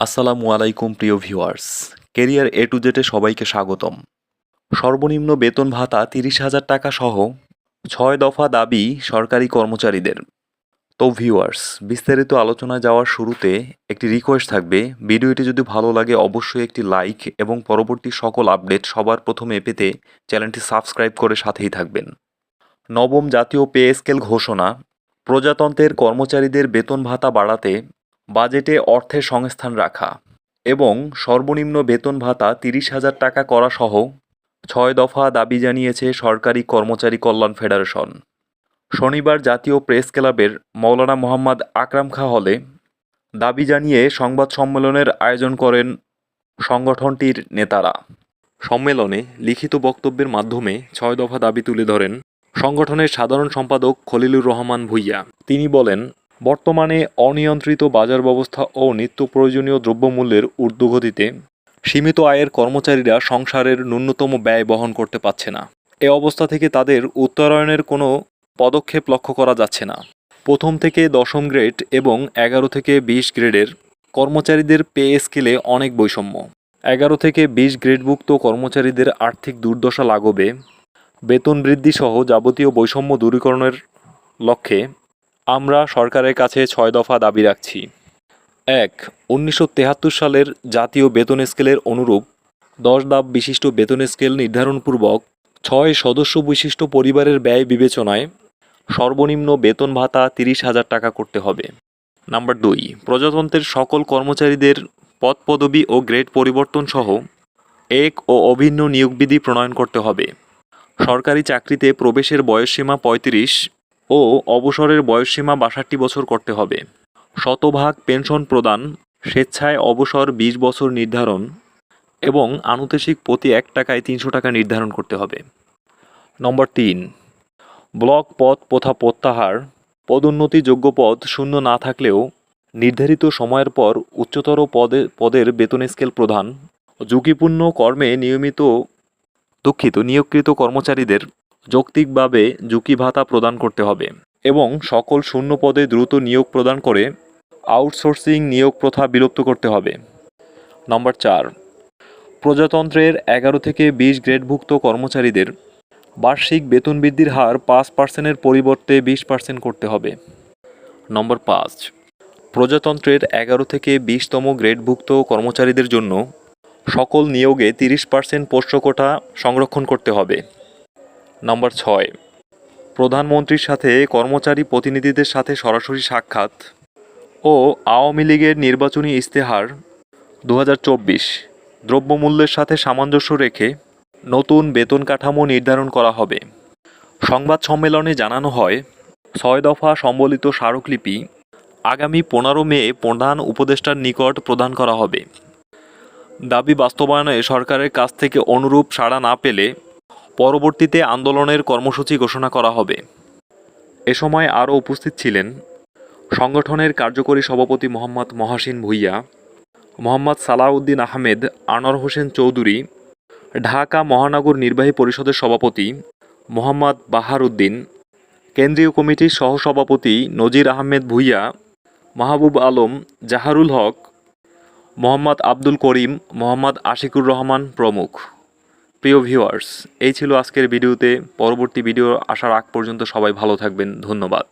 আসসালামু আলাইকুম, প্রিয় ভিউয়ার্স। কেরিয়ার এ টু জেটে সবাইকে স্বাগতম। সর্বনিম্ন বেতন ভাতা তিরিশ হাজার টাকা সহ ছয় দফা দাবি সরকারি কর্মচারীদের। তো ভিউয়ার্স, বিস্তারিত আলোচনা যাওয়ার শুরুতে একটি রিকোয়েস্ট থাকবে। ভিডিওটি যদি ভালো লাগে, অবশ্যই একটি লাইক এবং পরবর্তী সকল আপডেট সবার প্রথমে পেতে চ্যানেলটি সাবস্ক্রাইব করে সাথেই থাকবেন। নবম জাতীয় পে স্কেল ঘোষণা। প্রজাতন্ত্রের কর্মচারীদের বেতন ভাতা বাড়াতে বাজেটে অর্থের সংস্থান রাখা এবং সর্বনিম্ন বেতন ভাতা তিরিশ হাজার টাকা করা সহ ছয় দফা দাবি জানিয়েছে সরকারি কর্মচারী কল্যাণ ফেডারেশন। শনিবার জাতীয় প্রেস ক্লাবের মৌলানা মোহাম্মদ আকরাম খা হলে দাবি জানিয়ে সংবাদ সম্মেলনের আয়োজন করেন সংগঠনটির নেতারা। সম্মেলনে লিখিত বক্তব্যের মাধ্যমে ছয় দফা দাবি তুলে ধরেন সংগঠনের সাধারণ সম্পাদক খলিলুর রহমান ভুইয়া। তিনি বলেন বর্তমানে অনিয়ন্ত্রিত বাজার ব্যবস্থা ও নিত্য প্রয়োজনীয় দ্রব্যমূল্যের ঊর্ধ্বগতিতে সীমিত আয়ের কর্মচারীরা সংসারের ন্যূনতম ব্যয় বহন করতে পারছে না। এ অবস্থা থেকে তাদের উত্তরায়ণের কোনো পদক্ষেপ লক্ষ্য করা যাচ্ছে না। প্রথম থেকে দশম গ্রেড এবং এগারো থেকে বিশ গ্রেডের কর্মচারীদের পে স্কেলে অনেক বৈষম্য। এগারো থেকে বিশ গ্রেডভুক্ত কর্মচারীদের আর্থিক দুর্দশা লাগবে বেতন বৃদ্ধি সহ যাবতীয় বৈষম্য দূরীকরণের লক্ষ্যে আমরা সরকারের কাছে ছয় দফা দাবি রাখছি। এক, উনিশশো সালের জাতীয় বেতন স্কেলের অনুরূপ দশ ধাপ বিশিষ্ট বেতন স্কেল নির্ধারণপূর্বক ছয় সদস্য বিশিষ্ট পরিবারের ব্যয় বিবেচনায় সর্বনিম্ন বেতন ভাতা তিরিশ হাজার টাকা করতে হবে। নাম্বার দুই, প্রজাতন্ত্রের সকল কর্মচারীদের পদ পদবি ও গ্রেড পরিবর্তন সহ এক ও অভিন্ন নিয়োগবিধি প্রণয়ন করতে হবে। সরকারি চাকরিতে প্রবেশের বয়সসীমা পঁয়ত্রিশ ও অবসরের বয়সসীমা বাষট্টি বছর করতে হবে। শতভাগ পেনশন প্রদান, স্বেচ্ছায় অবসর বিশ বছর নির্ধারণ এবং আনুতেশিক প্রতি এক টাকায় তিনশো টাকা নির্ধারণ করতে হবে। নম্বর তিন, ব্লক পদ প্রথা প্রত্যাহার পদোন্নতিযোগ্য পদ শূন্য না থাকলেও নির্ধারিত সময়ের পর উচ্চতর পদে, পদের বেতন স্কেল প্রদান ঝুঁকিপূর্ণ কর্মে নিয়মিত দুঃখিত, নিয়োগকৃত কর্মচারীদের যৌক্তিকভাবে ঝুঁকি ভাতা প্রদান করতে হবে এবং সকল শূন্য পদে দ্রুত নিয়োগ প্রদান করে আউটসোর্সিং নিয়োগ প্রথা বিলুপ্ত করতে হবে। নম্বর চার, প্রজাতন্ত্রের এগারো থেকে বিশ গ্রেডভুক্ত কর্মচারীদের বার্ষিক বেতন বৃদ্ধির হার পাঁচ পার্সেন্টের পরিবর্তে বিশ পার্সেন্ট করতে হবে। নম্বর পাঁচ, প্রজাতন্ত্রের এগারো থেকে বিশতম গ্রেডভুক্ত কর্মচারীদের জন্য সকল নিয়োগে তিরিশ পার্সেন্ট পোষ্য কোটা সংরক্ষণ করতে হবে। নম্বর ছয়। প্রধানমন্ত্রীর সাথে কর্মচারী প্রতিনিধিদের সাথে সরাসরি সাক্ষাৎ ও আওয়ামী লীগের নির্বাচনী ইস্তেহার দু হাজার চব্বিশ। দ্রব্যমূল্যের সাথে সামঞ্জস্য রেখে নতুন বেতন কাঠামো নির্ধারণ করা হবে। সংবাদ সম্মেলনে জানানো হয়, ছয় দফা সম্বলিত স্মারকলিপি আগামী পনেরো মে প্রধান উপদেষ্টার নিকট প্রদান করা হবে। দাবি বাস্তবায়নে সরকারের কাছ থেকে অনুরূপ সাড়া না পেলে পরবর্তীতে আন্দোলনের কর্মসূচি ঘোষণা করা হবে। এ সময় আরও উপস্থিত ছিলেন সংগঠনের কার্যকরী সভাপতি মোহাম্মদ মহাসিন ভুইয়া, মোহাম্মদ সালাউদ্দিন আহমেদ, আনোয়ার হোসেন চৌধুরী, ঢাকা মহানগর নির্বাহী পরিষদের সভাপতি মোহাম্মদ বাহার উদ্দিন কেন্দ্রীয় কমিটির সহসভাপতি নজির আহমেদ ভুইয়া, মাহবুব আলম, জাহারুল হক, মোহাম্মদ আব্দুল করিম, মোহাম্মদ আশিকুর রহমান প্রমুখ। প্রিয় ভিউয়ার্স, এই ছিল আজকের ভিডিওতে। পরবর্তী ভিডিও আসার আগ পর্যন্ত সবাই ভালো থাকবেন। ধন্যবাদ।